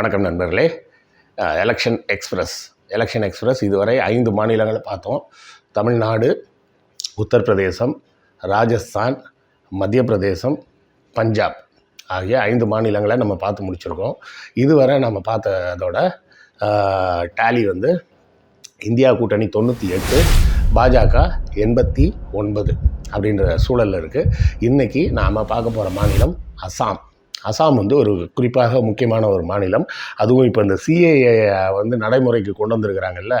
வணக்கம் நண்பர்களே. Election express. Election express இதுவரை ஐந்து மாநிலங்களை பார்த்தோம். தமிழ்நாடு உத்தரப்பிரதேசம் ராஜஸ்தான் மத்திய பிரதேசம் பஞ்சாப் ஆகிய ஐந்து மாநிலங்களை நம்ம பார்த்து முடிச்சிருக்கோம். இதுவரை நம்ம பார்த்ததோட டேலி வந்து இந்தியா கூட்டணி தொண்ணூற்றி எட்டு பாஜக எண்பத்தி ஒன்பது அப்படின்ற சூழலில் இருக்குது இன்றைக்கி நாம் பார்க்க போகிற மாநிலம் அசாம். அசாம் வந்து ஒரு குறிப்பாக முக்கியமான ஒரு மாநிலம். அதுவும் இப்போ இந்த சிஏஏ வந்து நடைமுறைக்கு கொண்டு வந்திருக்கிறாங்கல்ல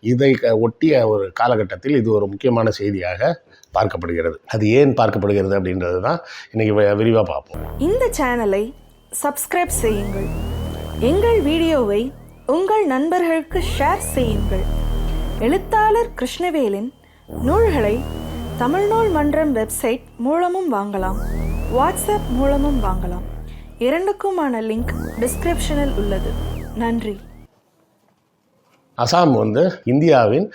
இதை க- ஒட்டிய ஒரு காலகட்டத்தில் இது ஒரு முக்கியமான செய்தியாக பார்க்கப்படுகிறது. அது ஏன் பார்க்கப்படுகிறது அப்படின்றது தான் இன்றைக்கி விரிவாக பார்ப்போம். இந்த சேனலை சப்ஸ்கிரைப் செய்யுங்கள். எங்கள் வீடியோவை உங்கள் நண்பர்களுக்கு ஷேர் செய்யுங்கள். எழுத்தாளர் கிருஷ்ணவேலின் நூல்களை தமிழ்நூல் மன்றம் வெப்சைட் மூலமும் வாங்கலாம். வாட்ஸ்அப் மூலமும் வாங்கலாம். இரண்டுக்குமான லிங்க் டிஸ்கிரிப்ஷனில் உள்ளது. நன்றி. அசாம் வந்து இந்தியாவின்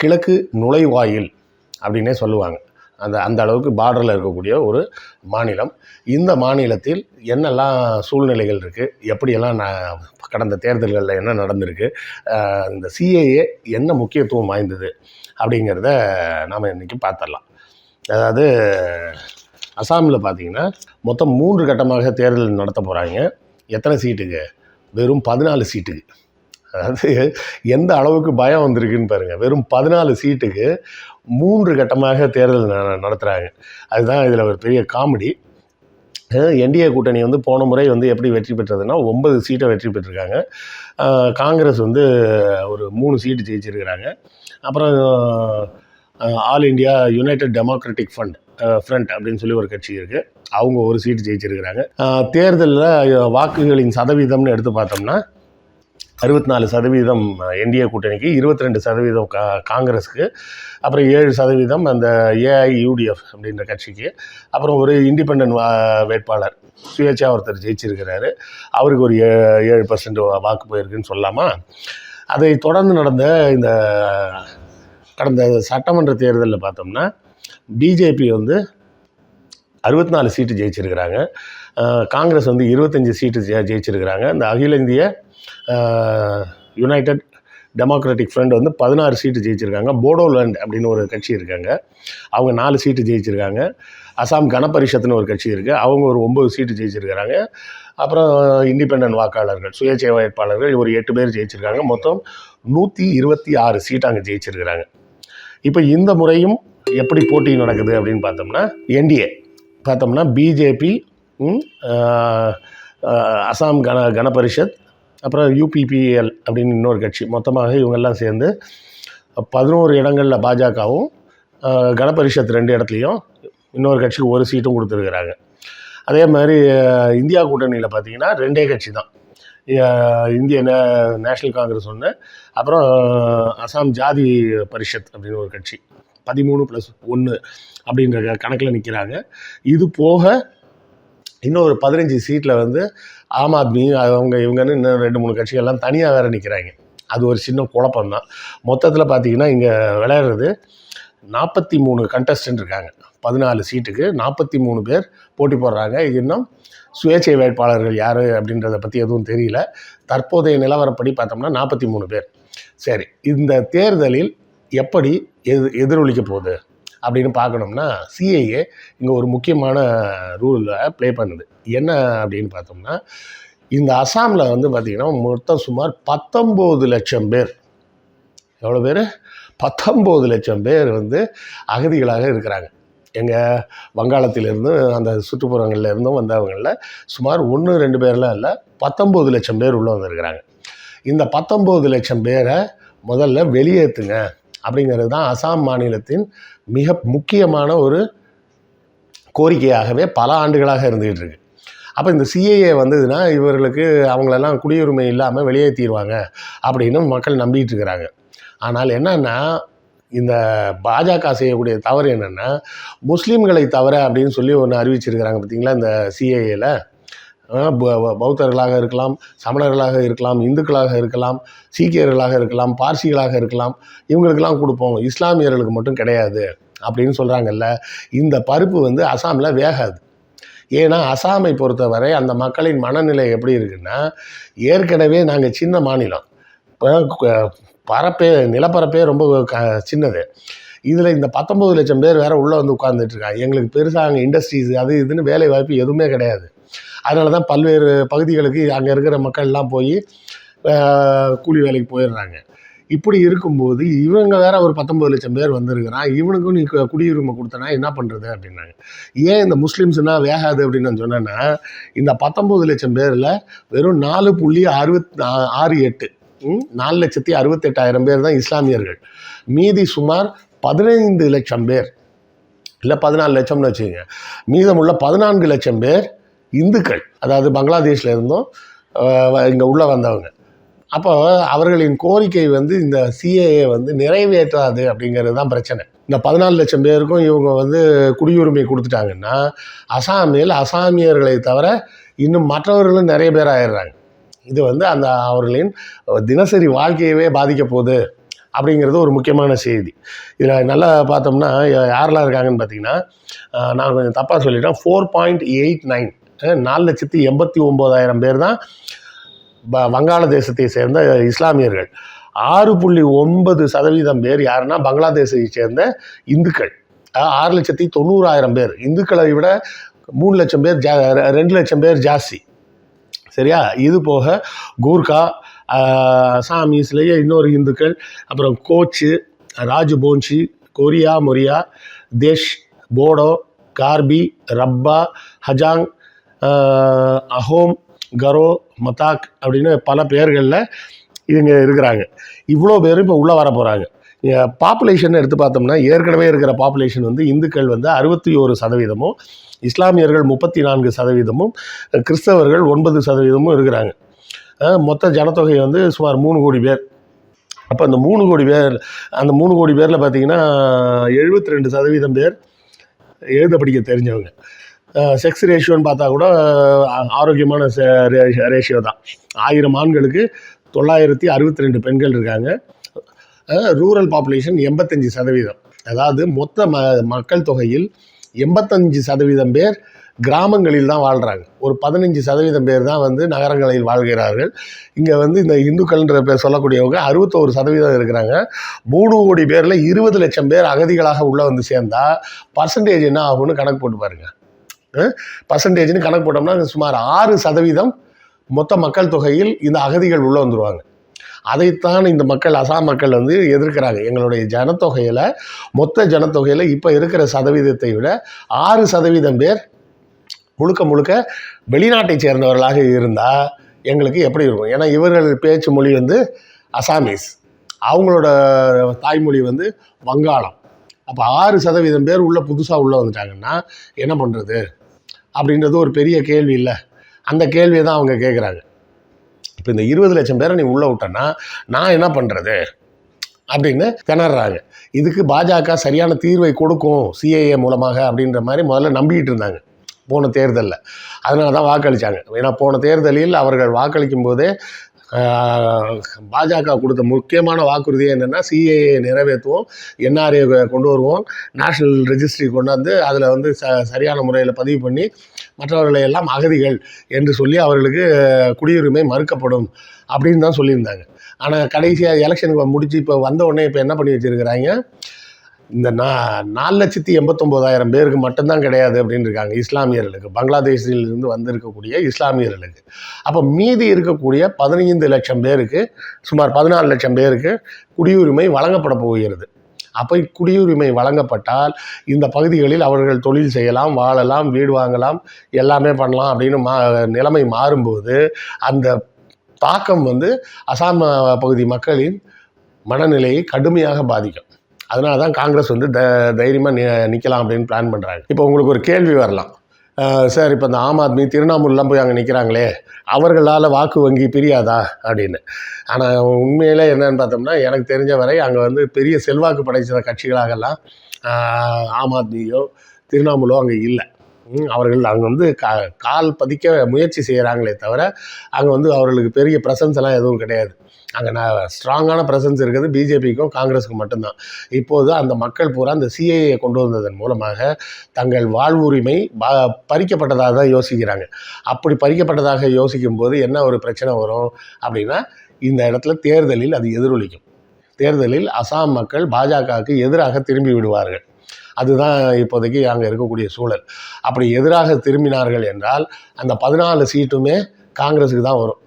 கிழக்கு நுழைவாயில் அப்படின்னே சொல்லுவாங்க. அந்த அந்த அளவுக்கு பார்டரில் இருக்கக்கூடிய ஒரு மாநிலம். இந்த மாநிலத்தில் என்னெல்லாம் சூழ்நிலைகள் இருக்குது எப்படியெல்லாம் நான் கடந்த தேர்தல்களில் என்ன நடந்திருக்கு? இந்த சிஏஏ என்ன முக்கியத்துவம் வாய்ந்தது? அப்படிங்கிறத நாம் இன்றைக்கி பார்த்துடலாம். அதாவது அசாமில் பார்த்தீங்கன்னா மொத்தம் மூன்று கட்டமாக தேர்தல் நடத்த போகிறாங்க எத்தனை சீட்டுக்கு வெறும் பதினாலு சீட்டுக்கு. அதாவது எந்த அளவுக்கு பயம் வந்திருக்குன்னு பாருங்கள் வெறும் பதினாலு சீட்டுக்கு மூன்று கட்டமாக தேர்தல் ந- நடத்துகிறாங்க அதுதான் இதில் ஒரு பெரிய காமெடி. என்டிஏ கூட்டணி வந்து போன முறை வந்து எப்படி வெற்றி பெற்றதுன்னா ஒன்பது சீட்டை வெற்றி பெற்றிருக்காங்க. காங்கிரஸ் வந்து ஒரு மூணு சீட்டு ஜெயிச்சிருக்கிறாங்க. அப்புறம் all India united democratic fund front அப்படின்னு சொல்லி ஒரு கட்சி இருக்குது அவங்க ஒரு சீட்டு ஜெயிச்சிருக்கிறாங்க. தேர்தலில் வாக்குகளின் சதவீதம்னு எடுத்து பார்த்தோம்னா அறுபத்தி நாலு சதவீதம் என்டிஏ கூட்டணிக்கு இருபத்தி ரெண்டு சதவீதம் கா காங்கிரஸுக்கு அப்புறம் ஏழு சதவீதம் அந்த ஏஐயூடிஎஃப் அப்படின்ற கட்சிக்கு அப்புறம் ஒரு இண்டிபெண்ட் வேட்பாளர் சுயேட்சா ஒருத்தர் ஜெயிச்சிருக்கிறாரு. அவருக்கு ஒரு ஏ ஏழு பர்சன்ட் வாக்கு போயிருக்குன்னு சொல்லலாமா அதை தொடர்ந்து நடந்த இந்த கடந்த சட்டமன்ற தேர்தலில் பார்த்தோம்னா பிஜேபி வந்து அறுபத்தி நாலு சீட்டு ஜெயிச்சிருக்கிறாங்க. காங்கிரஸ் வந்து இருபத்தஞ்சி சீட்டு ஜெ ஜெயிச்சிருக்கிறாங்க. இந்த அகில இந்திய யுனைடெட் டெமோக்ராட்டிக் ஃப்ரண்ட் வந்து பதினாறு சீட்டு ஜெயிச்சிருக்காங்க. போடோலேண்ட் அப்படின்னு ஒரு கட்சி இருக்காங்க. அவங்க நாலு சீட்டு ஜெயிச்சிருக்காங்க. அசாம் கனபரிஷத்துன்னு ஒரு கட்சி இருக்குது அவங்க ஒரு ஒம்பது சீட்டு ஜெயிச்சிருக்கிறாங்க. அப்புறம் இண்டிபெண்ட் வாக்காளர்கள் சுயேட்சை வேட்பாளர்கள் ஒரு எட்டு பேர் ஜெயிச்சிருக்காங்க. மொத்தம் நூற்றி இருபத்தி ஆறு சீட்டு அங்கே ஜெயிச்சிருக்கிறாங்க. இப்போ இந்த முறையும் எப்படி போட்டி நடக்குது அப்படின்னு பார்த்தோம்னா என்டிஏ பார்த்தோம்னா பிஜேபி அசாம் கன கணபரிஷத் அப்புறம் யூபிபிஎல் அப்படின்னு இன்னொரு கட்சி. மொத்தமாக இவங்கெல்லாம் சேர்ந்து பதினோரு இடங்களில் பாஜகவும் கணபரிஷத் ரெண்டு இடத்துலையும் இன்னொரு கட்சிக்கு ஒரு சீட்டும் கொடுத்துருக்குறாங்க. அதே மாதிரி இந்தியா கூட்டணியில் பார்த்தீங்கன்னா ரெண்டே கட்சி தான். இந்திய நே நேஷ்னல் காங்கிரஸ் ஒன்று அப்புறம் அசாம் ஜாதி பரிஷத் அப்படின்னு ஒரு கட்சி. பதிமூணு ப்ளஸ் ஒன்று அப்படின்ற கணக்கில் நிற்கிறாங்க இது போக இன்னும் ஒரு பதினஞ்சு சீட்டில் வந்து ஆம் ஆத்மி அவங்க இவங்கன்னு இன்னும் ரெண்டு மூணு கட்சிகள்லாம் தனியாக வேறு நிற்கிறாங்க அது ஒரு சின்ன குழப்பம்தான் மொத்தத்தில் பார்த்தீங்கன்னா இங்கே விளையாடுறது நாற்பத்தி மூணு கண்டஸ்டன்ட் இருக்காங்க. பதினாலு சீட்டுக்கு நாற்பத்தி மூணு பேர் போட்டி போடுறாங்க. இது இன்னும் சுயேட்சை வேட்பாளர்கள் யார் அப்படின்றத பற்றி எதுவும் தெரியல. தற்போதைய நிலவரப்படி பார்த்தோம்னா நாற்பத்தி மூணு பேர். சரி இந்த தேர்தலில் எப்படி எது எதிரொலிக்க போகுது அப்படின்னு பார்க்கணும்னா சிஐஏ இங்கே ஒரு முக்கியமான ரூலில் ப்ளே பண்ணுது. என்ன அப்படின்னு பார்த்தோம்னா இந்த அசாமில் வந்து பார்த்திங்கன்னா மொத்தம் சுமார் பத்தொம்போது லட்சம் பேர். எவ்வளோ பேர்? பத்தொம்போது லட்சம் பேர் வந்து அகதிகளாக இருக்கிறாங்க. எங்கள் வங்காளத்திலிருந்தும் அந்த சுற்றுப்புறங்கள்லேருந்தும் வந்தவங்களில் சுமார் ஒன்று ரெண்டு பேர்லாம் இல்லை பத்தொம்போது லட்சம் பேர் உள்ளே வந்திருக்கிறாங்க. இந்த பத்தொம்போது லட்சம் பேரை முதல்ல வெளியேற்றுங்க அப்படிங்கிறது தான் அசாம் மாநிலத்தின் மிக முக்கியமான ஒரு கோரிக்கையாகவே பல ஆண்டுகளாக இருந்துகிட்டு இருக்கு. அப்போ இந்த சிஏஏ வந்ததுன்னா இவர்களுக்கு அவங்களெல்லாம் குடியுரிமை இல்லாமல் வெளியேற்றிடுவாங்க அப்படின்னு மக்கள் நம்பிட்டு இருக்கிறாங்க. ஆனால் என்னன்னா இந்த பாஜக செய்யக்கூடிய தவறு என்னென்னா முஸ்லீம்களை தவிர அப்படின்னு சொல்லி ஒன்று அறிவிச்சிருக்கிறாங்க பார்த்தீங்களா இந்த சிஏஏல பௌத்தர்களாக இருக்கலாம் சமணர்களாக இருக்கலாம் இந்துக்களாக இருக்கலாம் சீக்கியர்களாக இருக்கலாம் பார்சிகளாக இருக்கலாம் இவங்களுக்கெல்லாம் கொடுப்போம். இஸ்லாமியர்களுக்கு மட்டும் கிடையாது அப்படின்னு சொல்கிறாங்கல்ல இந்த பருப்பு வந்து அசாமில் வேகாது. ஏன்னா அசாமை பொறுத்தவரை அந்த மக்களின் மனநிலை எப்படி இருக்குன்னா ஏற்கனவே நாங்கள் சின்ன மாநிலம். இப்போ பரப்பே நிலப்பரப்பே ரொம்ப க சின்னது. இதில் இந்த பத்தொம்பது லட்சம் பேர் வேறு உள்ளே வந்து உட்காந்துட்ருக்காங்க எங்களுக்கு பெருசாக அங்கே இண்டஸ்ட்ரீஸ் அது இதுன்னு வேலை வாய்ப்பு எதுவுமே கிடையாது. அதனால தான் பல்வேறு பகுதிகளுக்கு அங்கே இருக்கிற மக்கள்லாம் போய் கூலி வேலைக்கு போயிடுறாங்க. இப்படி இருக்கும்போது இவங்க வேற ஒரு பத்தொம்பது லட்சம் பேர் வந்திருக்கிறான். இவனுக்கும் நீ கு- குடியுரிமை கொடுத்தனா என்ன பண்ணுறது அப்படின்னாங்க. ஏன் இந்த முஸ்லீம்ஸ்னா வேகாது அப்படின்னு நான் சொன்னேன்னா இந்த பத்தொம்பது லட்சம் பேரில் வெறும் நாலு புள்ளி அறுபத் ஆறு எட்டு ம், நாலு லட்சத்தி அறுபத்தெட்டாயிரம் பேர் தான் இஸ்லாமியர்கள். மீதி சுமார் பதினைந்து லட்சம் பேர் இல்லை பதினாலு லட்சம்னு வச்சுக்கோங்க. மீதமுள்ள பதினான்கு லட்சம் பேர் இந்துக்கள் அதாவது பங்களாதேஷ்ல இருந்தும் இங்கே உள்ளே வந்தவங்க. அப்போ அவர்களின் கோரிக்கை வந்து இந்த சிஏஏ வந்து நிறைவேற்றாது அப்படிங்கிறது தான் பிரச்சனை. இந்த பதினாலு லட்சம் பேருக்கும் இவங்க வந்து குடியுரிமை கொடுத்துட்டாங்கன்னா அசாமில் அசாமியர்களை தவிர இன்னும் மற்றவர்களும் நிறைய பேர் ஆயிடுறாங்க. இது வந்து அந்த அவர்களின் தினசரி வாழ்க்கையவே பாதிக்க போகுது அப்படிங்கிறது ஒரு முக்கியமான செய்தி. இதில் நல்லா பார்த்தோம்னா யாரெல்லாம் இருக்காங்கன்னு பார்த்தீங்கன்னா நான் கொஞ்சம் தப்பாக சொல்லிட்டேன். ஃபோர் பாயிண்ட் எயிட் நைன் நாலு லட்சத்தி எண்பத்தி ஒம்போதாயிரம் பேர் தான் ப வங்காளதேசத்தை சேர்ந்த இஸ்லாமியர்கள். ஆறு புள்ளி ஒன்பது சதவீதம் பேர் யாருன்னா பங்களாதேசை சேர்ந்த இந்துக்கள். ஆறு லட்சத்தி தொண்ணூறாயிரம் பேர். இந்துக்களை விட மூணு லட்சம் பேர் ஜா ரெண்டு லட்சம் பேர் ஜாஸ்தி. சரியா? இது போக கூர்கா அசாமீஸ்லேயே இன்னொரு இந்துக்கள் அப்புறம் கோச்சு ராஜபோன்சி கொரியா மொரியா தேஷ் போடோ கார்பி ரப்பா ஹஜாங் அஹோம் கரோ மதாக் அப்படின்னு பல பேர்களில் இவங்க இருக்கிறாங்க. இவ்வளோ பேரும் இப்போ உள்ளே வர போகிறாங்க பாப்புலேஷன் எடுத்து பார்த்தோம்னா ஏற்கனவே இருக்கிற பாப்புலேஷன் வந்து இந்துக்கள் வந்து அறுபத்தி ஒரு சதவீதமும் இஸ்லாமியர்கள் முப்பத்தி நான்கு சதவீதமும் கிறிஸ்தவர்கள் ஒன்பது சதவீதமும் இருக்கிறாங்க. மொத்த ஜனத்தொகை வந்து சுமார் மூணு கோடி பேர். அப்போ அந்த மூணு கோடி பேர் அந்த மூணு கோடி பேரில் பார்த்திங்கன்னா எழுபத்தி ரெண்டு சதவீதம் பேர் எழுத படிக்க தெரிஞ்சவங்க. செக்ஸ் ரேஷியோன்னு பார்த்தா கூட ஆரோக்கியமான ரேஷியோ தான். ஆயிரம் ஆண்களுக்கு தொள்ளாயிரத்தி அறுபத்தி ரெண்டு பெண்கள் இருக்காங்க. ரூரல் பாப்புலேஷன் எண்பத்தஞ்சு சதவீதம். அதாவது மொத்த ம மக்கள் தொகையில் எண்பத்தஞ்சு சதவீதம் பேர் கிராமங்களில் தான் வாழ்கிறாங்க ஒரு பதினஞ்சு சதவீதம் பேர் தான் வந்து நகரங்களில் வாழ்கிறார்கள். இங்கே வந்து இந்த இந்துக்கள்ன்ற பேர் சொல்லக்கூடியவங்க அறுபத்தோரு சதவீதம் இருக்கிறாங்க. மூணு கோடி பேரில் இருபது லட்சம் பேர் அகதிகளாக உள்ளே வந்து சேர்ந்தா பர்சன்டேஜ் என்ன ஆகும்னு கணக்கு போட்டு பாருங்கள் பர்சன்டேஜ்னு கணக்கு போட்டோம்னா சுமார் ஆறு சதவீதம் மொத்த மக்கள் தொகையில் இந்த அகதிகள் உள்ளே வந்துடுவாங்க அதைத்தான் இந்த மக்கள் அசாம் மக்கள் வந்து எதிர்க்கிறாங்க. எங்களுடைய ஜனத்தொகையில் மொத்த ஜனத்தொகையில் இப்போ இருக்கிற சதவீதத்தை விட ஆறு சதவீதம் பேர் முழுக்க முழுக்க வெளிநாட்டை சேர்ந்தவர்களாக இருந்தால் எங்களுக்கு எப்படி இருக்கும்? ஏன்னா இவர்கள் பேச்சு மொழி வந்து அசாமீஸ். அவங்களோட தாய்மொழி வந்து வங்காளம். அப்போ ஆறு சதவீதம் பேர் உள்ளே புதுசாக உள்ளே வந்துட்டாங்கன்னா என்ன பண்ணுறது அப்படின்றது ஒரு பெரிய கேள்வி இல்லை. அந்த கேள்வியை தான் அவங்க கேட்குறாங்க இப்போ இந்த இருபது லட்சம் பேரை நீ உள்ளே விட்டேன்னா நான் என்ன பண்ணுறது அப்படின்னு திணறாங்க. இதுக்கு பாஜக சரியான தீர்வை கொடுக்கும் சிஏஏ மூலமாக அப்படின்ற மாதிரி முதல்ல நம்பிக்கிட்டு இருந்தாங்க. போன தேர்தலில். அதனால தான் வாக்களித்தாங்க ஏன்னா போன தேர்தலில் அவர்கள் வாக்களிக்கும் போதே பாஜக கொடுத்த முக்கியமான வாக்குறுதி என்னென்னா சிஏஏ நிறைவேற்றுவோம் என்ஆர்ஏ கொண்டு வருவோம் நேஷ்னல் ரெஜிஸ்ட்ரி கொண்டாந்து அதில் வந்து ச சரியான முறையில் பதிவு பண்ணி மற்றவர்களை எல்லாம் அகதிகள் என்று சொல்லி அவர்களுக்கு குடியுரிமை மறுக்கப்படும் அப்படின்னு தான் சொல்லியிருந்தாங்க. ஆனால் கடைசியாக எலெக்ஷனுக்கு முடிச்சு இப்போ வந்த உடனே இப்போ என்ன பண்ணி வச்சுருக்கிறாங்க? இந்த நா நாலு லட்சத்தி எண்பத்தொம்போதாயிரம் பேருக்கு மட்டும்தான் கிடையாது அப்படின்னு இருக்காங்க இஸ்லாமியர்களுக்கு. பங்களாதேஷிலிருந்து வந்திருக்கக்கூடிய இஸ்லாமியர்களுக்கு. அப்போ மீதி இருக்கக்கூடிய பதினைந்து லட்சம் பேருக்கு சுமார் பதினாலு லட்சம் பேருக்கு குடியுரிமை வழங்கப்பட போகிறது. அப்போ குடியுரிமை வழங்கப்பட்டால் இந்த பகுதிகளில் அவர்கள் தொழில் செய்யலாம் வாழலாம் வீடு வாங்கலாம் எல்லாமே பண்ணலாம் அப்படின்னு மா நிலைமை மாறும்போது அந்த தாக்கம் வந்து அசாம் பகுதி மக்களின் மனநிலையை கடுமையாக பாதிக்கும். அதனால தான் காங்கிரஸ் வந்து த தைரியமாக நி நிற்கலாம் அப்படின்னு பிளான் பண்ணுறாங்க இப்போ உங்களுக்கு ஒரு கேள்வி வரலாம். சார் இப்போ இந்த ஆம் ஆத்மி திருவண்ணாமூர்லாம் போய் அங்கே நிற்கிறாங்களே அவர்களால் வாக்கு வங்கி பிரியாதா அப்படின்னு. ஆனால் உண்மையிலே என்னன்னு பார்த்தோம்னா எனக்கு தெரிஞ்ச வரை அங்கே வந்து பெரிய செல்வாக்கு படைத்த கட்சிகளாகலாம் ஆம் ஆத்மியோ திருவண்ணாமூலோ அங்கே இல்லை. அவர்கள் அங்கே வந்து கா கால் பதிக்க முயற்சி செய்கிறாங்களே தவிர அங்கே வந்து அவர்களுக்கு பெரிய பிரசன்ஸ் எல்லாம் எதுவும் கிடையாது. அங்கே நான் ஸ்ட்ராங்கான ப்ரெசன்ஸ் இருக்கிறது பிஜேபிக்கும் காங்கிரஸுக்கும் மட்டும்தான். இப்போது அந்த மக்கள் பூரா அந்த சிஏஏ கொண்டு வந்ததன் மூலமாக தங்கள் வாழ்வுரிமை பா பறிக்கப்பட்டதாக தான் யோசிக்கிறாங்க. அப்படி பறிக்கப்பட்டதாக யோசிக்கும் போது என்ன ஒரு பிரச்சனை வரும் அப்படின்னா இந்த இடத்துல தேர்தலில் அது எதிரொலிக்கும். தேர்தலில் அசாம் மக்கள் பாஜகவுக்கு எதிராக திரும்பி விடுவார்கள். அதுதான் இப்போதைக்கு அங்கே இருக்கக்கூடிய சூழல். அப்படி எதிராக திரும்பினார்கள் என்றால் அந்த பதினாலு சீட்டுமே காங்கிரஸுக்கு தான் வரும்.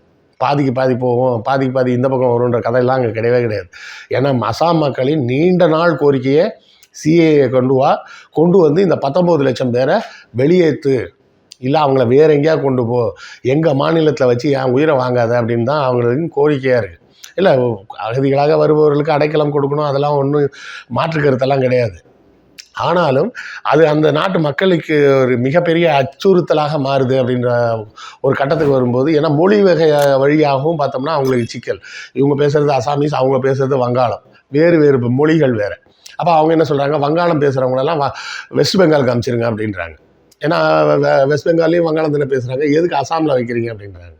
பாதிக்கு பாதி போகும் பாதிக்கு பாதி இந்த பக்கம் வரும்ன்ற கதையெல்லாம் அங்கே கிடையவே கிடையாது. ஏன்னா அசாம் மக்களின் நீண்ட நாள் கோரிக்கையை சிஏஏ கொண்டு வா கொண்டு வந்து இந்த பத்தொம்போது லட்சம் பேரை வெளியேற்று. இல்லை அவங்கள வேற எங்கேயா கொண்டு போ. எங்கள் மாநிலத்தில் வச்சு என் உயிரை வாங்காத அப்படின்னு தான் அவங்களுக்கு கோரிக்கையாக இருக்குது இல்லை அகதிகளாக வருபவர்களுக்கு அடைக்கலம் கொடுக்கணும் அதெல்லாம் ஒன்றும் மாற்று கருத்தெல்லாம் கிடையாது. ஆனாலும் அது அந்த நாட்டு மக்களுக்கு ஒரு மிகப்பெரிய அச்சுறுத்தலாக மாறுது அப்படின்ற ஒரு கட்டத்துக்கு வரும்போது ஏன்னா மொழி வகை வழியாகவும் பார்த்தோம்னா அவங்களுக்கு சிக்கல். இவங்க பேசுகிறது அசாமீஸ் அவங்க பேசுகிறது வங்காளம். வேறு வேறு மொழிகள் வேறு. அப்போ அவங்க என்ன சொல்கிறாங்க வங்காளம் பேசுகிறவங்களெல்லாம் வெஸ்ட் பெங்காலுக்கு காமிச்சிருங்க அப்படின்றாங்க. ஏன்னா வெஸ்ட் பெங்கால்லையும் வங்காளம் தானே பேசுகிறாங்க எதுக்கு அசாமில் வைக்கிறீங்க அப்படின்றாங்க.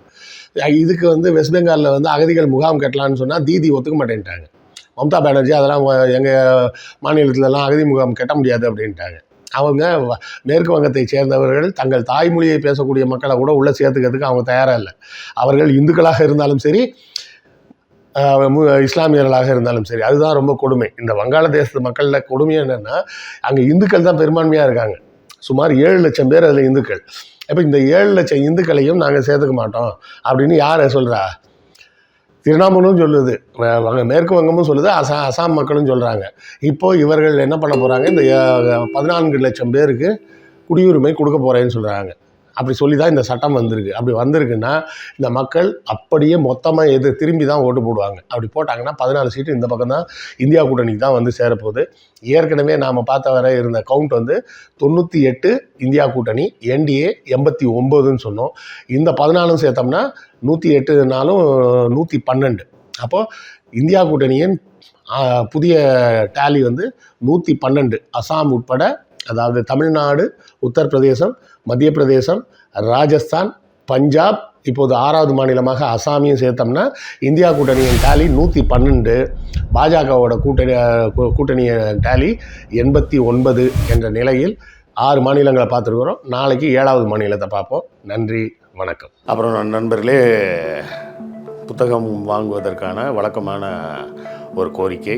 இதுக்கு வந்து வெஸ்ட் பெங்காலில் வந்து அகதிகள் முகாம் கட்டலான்னு சொன்னால் தீதி ஒத்துக்க மாட்டேன்ட்டாங்க. மம்தா பானர்ஜி அதெல்லாம் எங்கள் மாநிலத்திலலாம் அகதி முகாம் கட்ட முடியாது அப்படின்ட்டாங்க. அவங்க வ- மேற்கு வங்கத்தை சேர்ந்தவர்கள் தங்கள் தாய்மொழியை பேசக்கூடிய மக்களை கூட உள்ளே சேர்த்துக்கிறதுக்கு அவங்க தயாராக இல்லை. அவர்கள் இந்துக்களாக இருந்தாலும் சரி மு- இஸ்லாமியர்களாக இருந்தாலும் சரி அதுதான் ரொம்ப கொடுமை. இந்த வங்காளதேசத்து மக்களில் கொடுமை என்னென்னா அங்கே இந்துக்கள் தான் பெரும்பான்மையாக இருக்காங்க. சுமார் ஏழு லட்சம் பேர் அதில் இந்துக்கள். இப்போ இந்த ஏழு லட்சம் இந்துக்களையும் நாங்கள் சேர்த்துக்க மாட்டோம் அப்படின்னு யார் சொல்கிறா திரிணாமுலும் சொல்லுது. வ- வங்க மேற்கு வங்கமும் சொல்லுது அசா அசாம் மக்களும் சொல்கிறாங்க இப்போது இவர்கள் என்ன பண்ண போகிறாங்க இந்த பதினான்கு லட்சம் பேருக்கு குடியுரிமை கொடுக்க போகிறேன்னு சொல்கிறாங்க அப்படி சொல்லி தான் இந்த சட்டம் வந்திருக்கு. அப்படி வந்திருக்குன்னா இந்த மக்கள் அப்படியே மொத்தமாக எது திரும்பி தான் ஓட்டு போடுவாங்க. அப்படி போட்டாங்கன்னா பதினாலு சீட்டு இந்த பக்கம் தான் இந்தியா கூட்டணிக்கு தான் வந்து சேரப்போகுது. ஏற்கனவே நாம் பார்த்த வர இருந்த கவுண்ட் வந்து தொண்ணூற்றி எட்டு இந்தியா கூட்டணி என்டிஏ எண்பத்தி ஒம்போதுன்னு சொன்னோம். இந்த பதினாலும் சேர்த்தோம்னா நூற்றி எட்டுனாலும் நூற்றி பன்னெண்டு. அப்போது இந்தியா கூட்டணியின் புதிய டேலி வந்து நூற்றி பன்னெண்டு. அசாம் உட்பட அதாவது தமிழ்நாடு உத்தரப்பிரதேசம் மத்திய பிரதேசம் ராஜஸ்தான் பஞ்சாப் இப்போது ஆறாவது மாநிலமாக அசாமியும் சேர்த்தோம்னா இந்தியா கூட்டணியின் டேலி நூற்றி பன்னெண்டு பாஜகவோட கூட்டணி கூட்டணியின் டேலி எண்பத்தி ஒன்பது என்ற நிலையில் ஆறு மாநிலங்களை பார்த்துருக்குறோம். நாளைக்கு ஏழாவது மாநிலத்தை பார்ப்போம். நன்றி வணக்கம். அப்புறம் நண்பர்களே புத்தகம் வாங்குவதற்கான வழக்கமான ஒரு கோரிக்கை.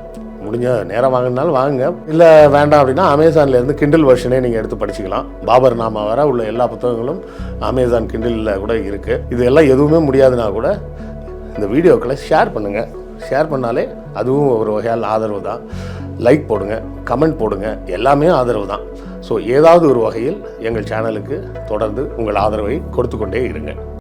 முடிஞ்ச நேரம் வாங்கினாலும் வாங்குங்க. இல்லை வேண்டாம் அப்படின்னா அமேசான்லேருந்து கிண்டில் வெர்ஷனே நீங்கள் எடுத்து படிச்சுக்கலாம். பாபர் நாமா வர உள்ள எல்லா புத்தகங்களும் அமேசான் கிண்டிலில் கூட இருக்குது இது எல்லாம் எதுவுமே முடியாதுன்னா கூட இந்த வீடியோக்களை ஷேர் பண்ணுங்கள் ஷேர் பண்ணாலே அதுவும் ஒரு வகையால் ஆதரவு தான். லைக் போடுங்க கமெண்ட் போடுங்க எல்லாமே ஆதரவு தான். ஸோ ஏதாவது ஒரு வகையில் எங்கள் சேனலுக்கு தொடர்ந்து உங்கள் ஆதரவை கொடுத்து கொண்டே இருங்க.